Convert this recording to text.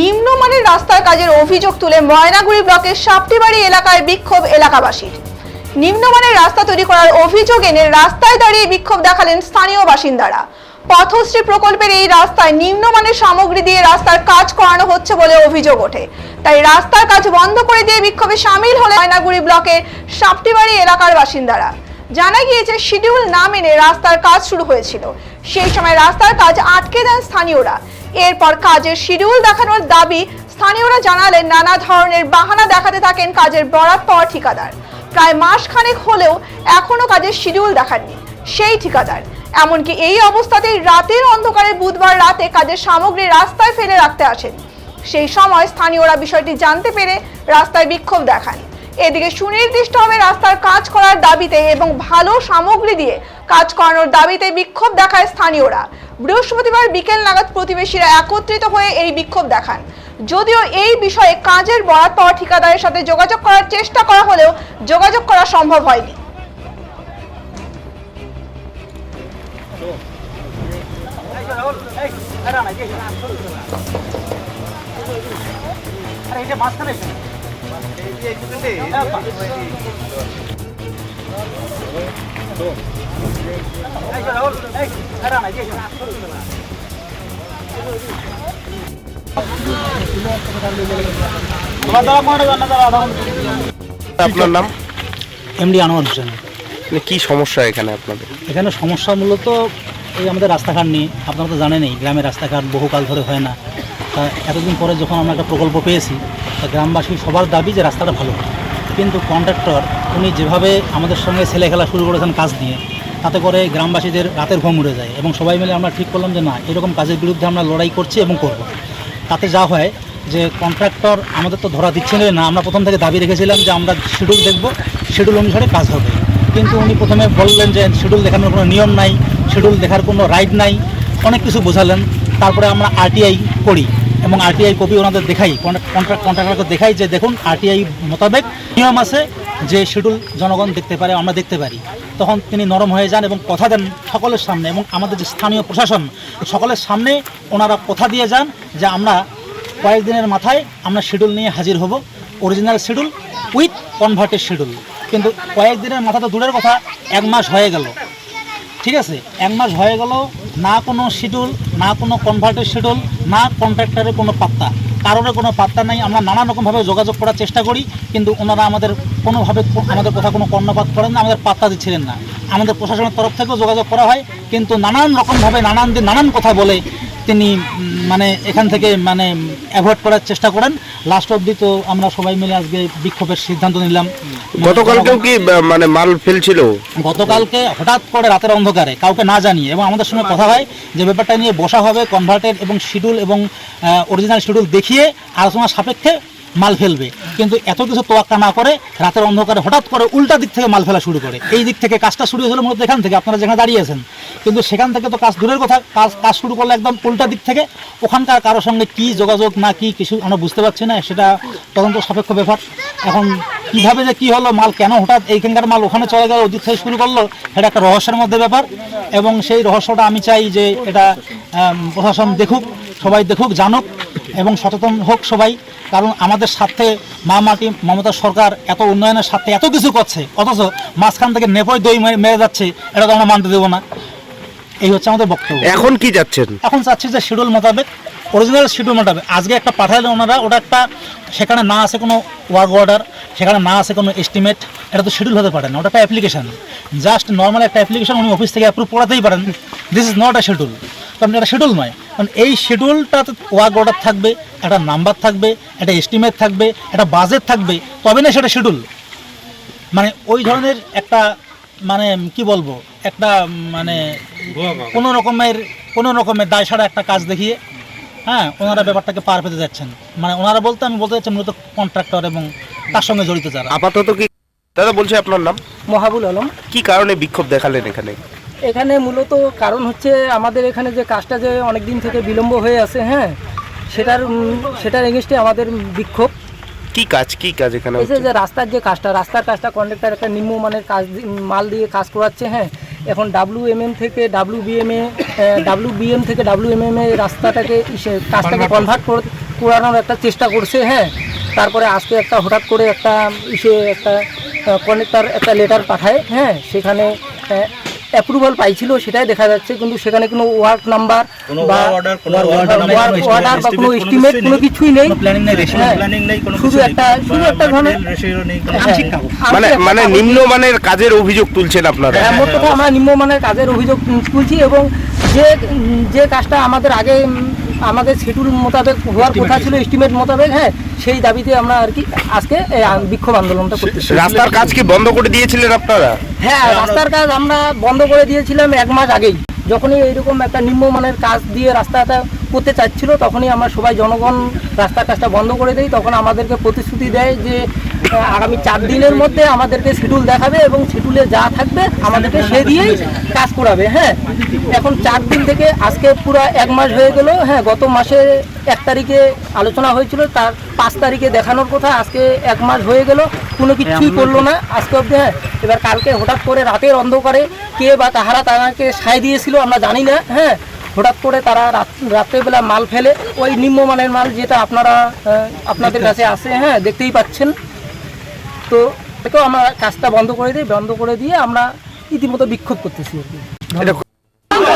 নিম্নমানের রাস্তার কাজের অভিযোগ তুলে ময়নাগুড়ি ব্লকের সাপটিবাড়ি এলাকায় বিক্ষোভ এলাকাবাসীর। নিম্নমানের রাস্তা তৈরি করার অভিযোগ এনে রাস্তায় দাঁড়িয়ে বিক্ষোভ দেখালেন স্থানীয় বাসিন্দারা। পথশ্রী প্রকল্পের এই রাস্তায় নিম্নমানের সামগ্রী দিয়ে রাস্তার কাজ করানো হচ্ছে বলে অভিযোগ ওঠে। তাই রাস্তার কাজ বন্ধ করে দিয়ে বিক্ষোভে সামিল হলে ময়নাগুড়ি ব্লকের সাপটিবাড়ি এলাকার বাসিন্দারা। জানা গিয়েছে, শিডিউল না মেনে রাস্তার কাজ শুরু হয়েছিল। সেই সময় রাস্তার কাজ আটকে দেন স্থানীয়রা। এরপর কাজের শিডিউল দেখানোর দাবি স্থানীয়রা জানালেন নানা ধরনের বাহানা দেখাতে থাকেন কাজের বরাত পাওয়া ঠিকাদার। প্রায় মাস খানেক হলেও এখনও কাজের শিডিউল দেখাননি, সেই ঠিকাদার। এমনকি এই অবস্থাতেই রাতের অন্ধকারে বুধবার রাতে কাজের সামগ্রী রাস্তায় ফেলে রাখতে আসেন। সেই সময় স্থানীয়রা বিষয়টি জানতে পেরে রাস্তায় বিক্ষোভ দেখান। এদিকে সুনির্দিষ্টভাবে রাস্তার কাজ করার দাবিতে এবং ভালো সামগ্রী দিয়ে কাজ করানোর দাবিতে বিক্ষোভ দেখায় স্থানীয়রা বৃহস্পতিবার বিকেল নাগাদ প্রতিবেশীরা একত্রিত হয়ে এই বিক্ষোভ দেখান যদিও এই বিষয়ে কাজের বরাত পাওয়া ঠিকাদারের সাথে যোগাযোগ করার চেষ্টা করা হলেও যোগাযোগ করা সম্ভব হয়নি আপনার নাম? এমডি আনোয়ার হোসেন। মানে কি সমস্যা এখানে আপনাদের? এখানে সমস্যা মূলত এই আমাদের রাস্তাঘাট নিয়ে আপনারা তো জানেনই গ্রামের রাস্তাঘাট বহুকাল ধরে হয় না। তা এতদিন পরে যখন আমরা একটা প্রকল্প পেয়েছি, তা গ্রামবাসী সবার দাবি যে রাস্তাটা ভালো। কিন্তু কন্ট্রাক্টর উনি যেভাবে আমাদের সঙ্গে ছেলে খেলা শুরু করেছেন কাজ নিয়ে, তাতে করে গ্রামবাসীদের রাতের ঘুম উড়ে যায় এবং সবাই মিলে আমরা ঠিক করলাম যে না, এরকম কাজের বিরুদ্ধে আমরা লড়াই করছি এবং করব। তাতে যা হয় যে কন্ট্রাক্টর আমাদের তো ধরা দিচ্ছেন না আমরা প্রথম থেকে দাবি রেখেছিলাম যে আমরা শিডিউল দেখব শিডিউল অনুসারে কাজ হবে। কিন্তু উনি প্রথমে বললেন যে শিডিউল দেখানোর কোনো নিয়ম নাই শিডিউল দেখার কোনো রাইট নাই, অনেক কিছু বোঝালেন। তারপরে আমরা আরটিআই করি এবং আরটিআই কপি ওনাদের দেখাই কন্ট্রাক্ট কন্ট্রাক্টরকে দেখাই যে দেখুন আরটিআই মোতাবেক নিয়ম আছে যে শিডিউল জনগণ দেখতে পারে, আমরা দেখতে পারি। তখন তিনি নরম হয়ে যান এবং কথা দেন সকলের সামনে এবং আমাদের যে স্থানীয় প্রশাসন, সকলের সামনে ওনারা কথা দিয়ে যান যে আমরা কয়েকদিনের মাথায় আমরা শিডিউল নিয়ে হাজির হব original schedule with converted schedule কিন্তু কয়েকদিনের মাথা তো দূরের কথা, এক মাস হয়ে গেল। ঠিক আছে? এক মাস হয়ে গেল না কোনো শিডিউল না কোনো কনভার্টের শিডিউল না কন্ট্রাক্টারের কোনো পাত্তা। কারোর কোনো পাত্তা নাই। আমরা নানান রকমভাবে যোগাযোগ করার চেষ্টা করি, কিন্তু ওনারা আমাদের কোনোভাবে আমাদের কথা কোনো কর্ণপাত করেন না, আমাদের পাত্তা দিচ্ছিলেন না। আমাদের প্রশাসনের তরফ থেকেও যোগাযোগ করা হয়, কিন্তু নানান রকমভাবে, নানান দিন নানান কথা বলে তিনি মানে এখান থেকে মানে অ্যাভয়েড করার চেষ্টা করেন। লাস্ট অবধি তো আমরা সবাই মিলে আজকে বিক্ষোভের সিদ্ধান্ত নিলাম। গতকালকেও কি মানে মাল ফেলছিল? গতকালকে হঠাৎ করে রাতের অন্ধকারে কাউকে না জানিয়ে এবং আমাদের সঙ্গে কথা হয় যে ব্যাপারটা নিয়ে বসা হবে কনভার্টেড এবং শিডিউল এবং অরিজিনাল শিডিউল দেখিয়ে আলোচনা সাপেক্ষে মাল ফেলবে। কিন্তু এত কিছু তোয়াক্কা না করে রাতের অন্ধকারে হঠাৎ করে উল্টা দিক থেকে মাল ফেলা শুরু করে। এই দিক থেকে কাজটা শুরু হয়েছিল মূলত এখান থেকে, আপনারা যেখানে দাঁড়িয়ে আছেন। কিন্তু সেখান থেকে তো কাজ দূরের কথা, কাজ কাজ শুরু করলে একদম উল্টা দিক থেকে। ওখানকার কারোর সঙ্গে কি যোগাযোগ না কি কিছু আমরা বুঝতে পারছি না, সেটা তদন্ত সাপেক্ষ ব্যাপার। এখন কীভাবে যে কি হলো, মাল কেন হঠাৎ এইখানকার মাল ওখানে চলে গেল, ওদিক থেকে শুরু করল এটা একটা রহস্যের মধ্যে ব্যাপার। এবং সেই রহস্যটা আমি চাই যে এটা প্রশাসন দেখুক, সবাই দেখুক, জানুক। এবং সচেতন হোক সবাই কারণ আমাদের স্বার্থে মা মাটি মমতা সরকার এত উন্নয়নের স্বার্থে এত কিছু করছে অথচ মাঝখান থেকে নেপয় দই মেরে- মেরে যাচ্ছে এটা তো আমরা মানতে দেবো না। এই হচ্ছে আমাদের বক্তব্য। এখন কি যাচ্ছেন? এখন চাচ্ছি যে শিডিউল মোতাবেক অরিজিনাল শিডিউল মোতাবেক আজকে একটা পাঠালেন ওনারা ওটা একটা সেখানে না আছে কোনো ওয়ার্ক অর্ডার সেখানে না আছে কোনো এস্টিমেট এটা তো শিডিউল হতে পারে না ওটা একটা অ্যাপ্লিকেশান জাস্ট নর্মাল একটা অ্যাপ্লিকেশান উনি অফিস থেকে অ্যাপ্রুভ করাতেই পারেন। This is not a schedule কারণ এটা শিডিউল নয়। কারণ এই শিডিউলটাতে ওয়ার্ক অর্ডার থাকবে একটা নাম্বার থাকবে একটা এস্টিমেট থাকবে একটা বাজেট থাকবে তবে না সেটা শিডিউল মানে ওই ধরনের একটা মানে কি বলব একটা মানে কোনো রকমের কোনো রকমের দায় ছাড়া একটা কাজ দেখিয়ে হ্যাঁ ওনারা ব্যাপারটাকে পার পেতে যাচ্ছেন। মানে ওনারা বলতে আমি বলতে চাচ্ছি মূলত কন্ট্রাক্টর এবং তার সঙ্গে জড়িত যারা। আপাতত কি দাদা বলছি আপনার নাম? মহাবুল আলম। কি কারণে বিক্ষোভ দেখালেন এখানে? এখানে মূলত কারণ হচ্ছে আমাদের এখানে যে কাজটা যে অনেক দিন থেকে বিলম্ব হয়ে আছে হ্যাঁ সেটার সেটার এগেনস্টে আমাদের বিক্ষোভ। কি কাজ কি কাজ এখানে হচ্ছে? যে রাস্তার যে কাজটা রাস্তার কাজটা কন্ট্রাক্টর একটা নিম্নমানের কাজ মাল দিয়ে কাজ করাচ্ছে হ্যাঁ এখন ডাব্লিউ এম এম থেকে W B M A W BM থেকে ডাব্লিউ এম এম এ রাস্তাটাকে কাজটাকে কনভার্ট করানোর একটা চেষ্টা করছে হ্যাঁ। তারপরে আজকে একটা হঠাৎ করে একটা ইসে একটা কনেক্টার একটা লেটার পাঠায় হ্যাঁ। সেখানে অ্যাপ্রুভাল পাইছিল সেটাই দেখা যাচ্ছে। কিন্তু সেখানে কোনো ওয়ার্ক নাম্বার বা অর্ডার বা কোনো এস্টিমেট কোনো কিছুই নেই। প্ল্যানিং নেই রেশন হ্যাঁ, প্ল্যানিং নেই কোনো শুধু একটা শুধু একটা ধরনের নেই। আংশিক কাগজ মানে মানে নিম্নমানের কাজের অভিযোগ তুলছেন আপনারা। হ্যাঁ, মোট কথা আমরা নিম্নমানের কাজের অভিযোগ তুলছি এবং যে যে কাজটা আমাদের আগে আমাদের শিডিউল মোতাবেক হওয়ার কথা ছিল এস্টিমেট মোতাবেক হ্যাঁ সেই দাবিতে আমরা আর কি আজকে বিক্ষোভ আন্দোলনটা করতেছি। রাস্তার কাজ কি বন্ধ করে দিয়েছিলেন আপনারা? হ্যাঁ রাস্তার কাজ আমরা বন্ধ করে দিয়েছিলাম এক মাস আগেই। যখনই এইরকম একটা নিম্নমানের কাজ দিয়ে রাস্তাটা করতে চাচ্ছিল তখনই আমরা সবাই জনগণ রাস্তার কাজটা বন্ধ করে দেই তখন আমাদেরকে প্রতিশ্রুতি দেয় যে আগামী চার দিনের মধ্যে আমাদেরকে শিডিউল দেখাবে এবং শিডিউলে যা থাকবে আমাদেরকে সে দিয়েই কাজ করাবে হ্যাঁ? এখন চার দিন থেকে আজকে পুরো এক মাস হয়ে গেল হ্যাঁ? গত মাসে এক তারিখে আলোচনা হয়েছিল তার পাঁচ তারিখে দেখানোর কথা আজকে এক মাস হয়ে গেল কোনো কিছুই করল না আজকে অব্দি হ্যাঁ? এবার কালকে হঠাৎ করে রাতের অন্ধকারে কে বা তাহারা তারাকে সায় দিয়েছিল আমরা জানি না হ্যাঁ? হঠাৎ করে তারা রাত- রাত্রেবেলা মাল ফেলে ওই নিম্নমানের মাল যেটা আপনারা আপনাদের কাছে আসে হ্যাঁ? দেখতেই পাচ্ছেন। তো আমরা কাজটা বন্ধ করে দিই, বন্ধ করে দিয়ে আমরা ইতিমধ্যে বিক্ষোভ করতেছি আর কি।